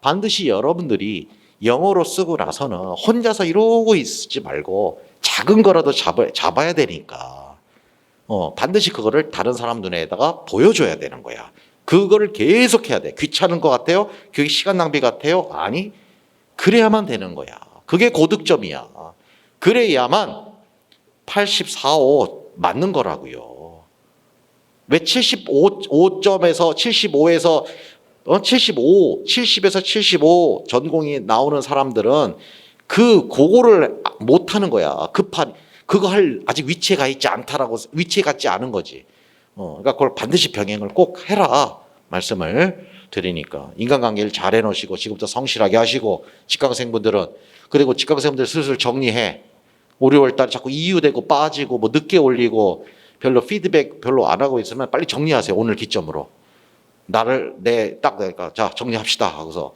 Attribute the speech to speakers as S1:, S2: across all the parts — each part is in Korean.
S1: 반드시 여러분들이 영어로 쓰고 나서는 혼자서 이러고 있지 말고 작은 거라도 잡아, 잡아야 되니까 어, 반드시 그거를 다른 사람 눈에다가 보여줘야 되는 거야. 그거를 계속 해야 돼. 귀찮은 것 같아요? 그게 시간 낭비 같아요? 아니, 그래야만 되는 거야. 그게 고득점이야. 그래야만 84, 5 맞는 거라고요. 왜 75점에서 75에서 어, 75, 70에서 75 전공이 나오는 사람들은 그 그거를 못 하는 거야. 급한 그거 할 아직 위치에 가 있지 않다라고 위치에 갖지 않은 거지. 어, 그러니까 그걸 반드시 병행을 꼭 해라 말씀을 드리니까 인간관계를 잘 해놓으시고 지금부터 성실하게 하시고 직강생분들은 그리고 직강생분들 슬슬 정리해. 5, 6월 달에 자꾸 이유되고 빠지고 뭐 늦게 올리고 별로 피드백 별로 안 하고 있으면 빨리 정리하세요. 오늘 기점으로. 나를 내딱 내니까 자 정리합시다 하고서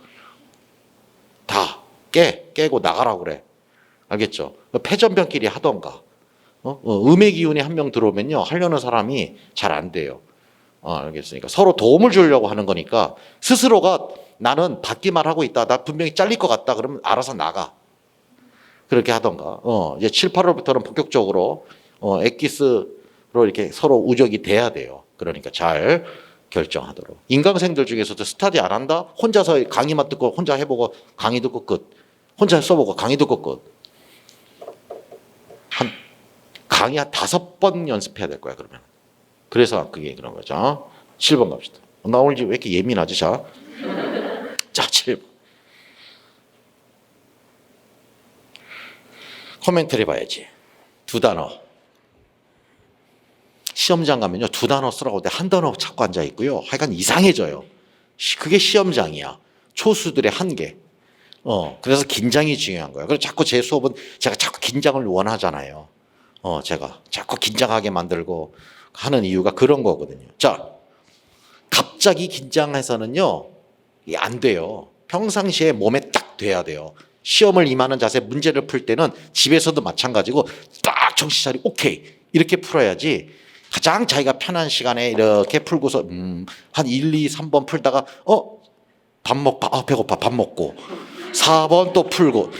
S1: 다 깨 깨고 나가라고 그래 알겠죠? 패전병끼리 하던가 어? 어, 음의 기운이 한 명 들어오면요 하려는 사람이 잘 안 돼요. 어, 알겠으니까 서로 도움을 주려고 하는 거니까 스스로가 나는 받기만 하고 있다. 나 분명히 잘릴 것 같다. 그러면 알아서 나가. 그렇게 하던가. 어, 이제 7, 8월부터는 본격적으로 어, 엑기스로 이렇게 서로 우적이 돼야 돼요. 그러니까 잘 결정하도록. 인강생들 중에서도 스타디 안 한다? 혼자서 강의만 듣고 혼자 해보고 강의 듣고 끝. 혼자 써보고 강의 듣고 끝. 한 강의 한 다섯 번 연습해야 될 거야 그러면. 그래서 그게 그런 거죠. 7번 갑시다. 나 오늘 왜 이렇게 예민하지 자? 자 7번. 코멘터리 봐야지. 두 단어. 시험장 가면요 두 단어 쓰라고 내한 단어 찾고 앉아 있고요. 하여간 이상해져요. 시- 그게 시험장이야. 초수들의 한계. 어 그래서 긴장이 중요한 거예요. 그래서 자꾸 제 수업은 제가 자꾸 긴장을 원하잖아요. 어 제가 자꾸 긴장하게 만들고 하는 이유가 그런 거거든요. 자 갑자기 긴장해서는요 이게 안 돼요. 평상시에 몸에 딱 돼야 돼요. 시험을 임하는 자세 문제를 풀 때는 집에서도 마찬가지고 딱 정신 차리고 오케이 이렇게 풀어야지 가장 자기가 편한 시간에 이렇게 풀고서 음, 한 1, 2, 3번 풀다가 어? 밥 먹, 아, 배고파. 밥 먹고. 4번 또 풀고.